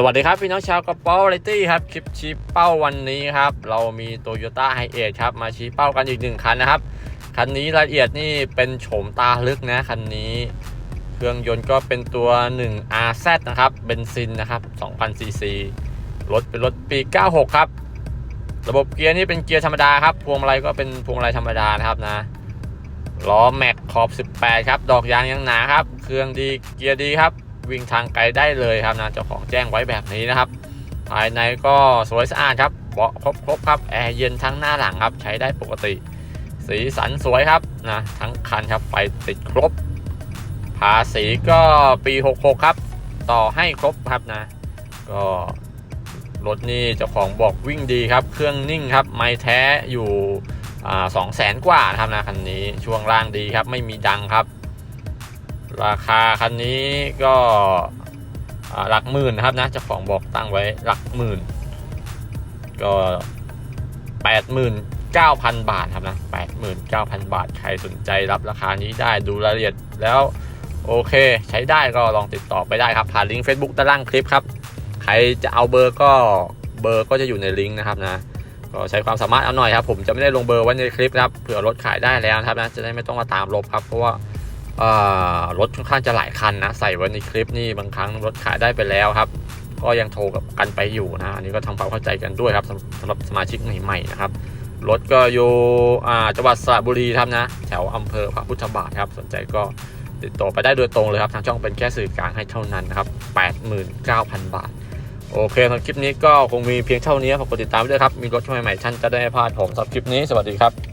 สวัสดีครับ พี่น้องชาวกระเป๋าไรตี้ครับ คลิปชี้เป้าวันนี้ครับ เรามีโตโยต้าไฮเอทครับ มาชี้เป้ากันอีกหนึ่งคันนะครับ คันนี้รายละเอียดนี่เป็นโฉมตาลึกนะ คันนี้ เครื่องยนต์ก็เป็นตัว 1 RZ นะครับเบนซินนะครับ2,000 cc รถเป็นรถปี 96 ครับ ระบบเกียร์นี่เป็นเกียร์ธรรมดาครับ พวงมาลัยก็เป็นพวงมาลัยธรรมดานะครับนะล้อแม็กขอบ 18 ครับ ดอกยางยังหนาครับ เครื่องดีเกียร์ดีครับ วิ่งทางไกลได้เลยครับนะเจ้าของแจ้งไว้แบบนี้นะครับ ภายในก็สวยสะอาดครับเบาะครบครบครับแอร์เย็นทั้งหน้าหลังครับ ใช้ได้ปกติ สีสันสวยครับนะทั้งคันครับไฟติดครบ ภาษีก็ปี 66 ครับ ต่อให้ครบครับนะ ก็รถนี่เจ้าของบอกวิ่งดีครับ เครื่องนิ่งครับ ไม่แท้อยู่สองแสนกว่านะครับนะคันนี้ช่วงล่างดีครับ ไม่มีดังครับ ราคาคันนี้ก็หลักหมื่นนะครับนะเจ้าของบอกตั้งไว้หลักหมื่น ก็แปดหมื่นเก้าพันบาทครับนะแปดหมื่นเก้าพันบาทใครสนใจรับราคานี้ได้ดูรายละเอียดแล้วโอเค ใช้ได้ก็ลองติดต่อไปได้ครับ ผ่านลิงก์ Facebook ด้านล่างคลิปครับ ใครจะเอาเบอร์ก็เบอร์ก็จะอยู่ในลิงก์นะครับนะก็ใช้ความสามารถเอาหน่อยครับ ผมจะไม่ได้ลงเบอร์ไว้ในคลิปนะครับเผื่อรถขายได้แล้วนะครับนะจะได้ไม่ต้องมาตามลบครับเพราะว่า รถค่อนข้างจะหลายคันนะใส่ไว้ในคลิปนี่บางครั้งรถขายได้ไปแล้วครับ ก็ยังโทรกับกันไปอยู่นะอันนี้ก็ทำความเข้าใจกันด้วยครับสำหรับสมาชิกใหม่ๆนะครับรถก็อยู่อ่าจังหวัดสระบุรีครับนะ แถวอำเภอพระพุทธบาทครับ สนใจก็ติดต่อไปได้โดยตรงเลยครับ ทางช่องเป็นแค่สื่อกลางให้เท่านั้นนะครับ 89,000 บาท โอเคสำหรับคลิปนี้ก็คงมีเพียงเท่านี้ฝากกดติดตามไว้ด้วยครับ มีรถใหม่ๆท่านจะได้ไม่พลาดผมสำหรับคลิปนี้ สวัสดีครับ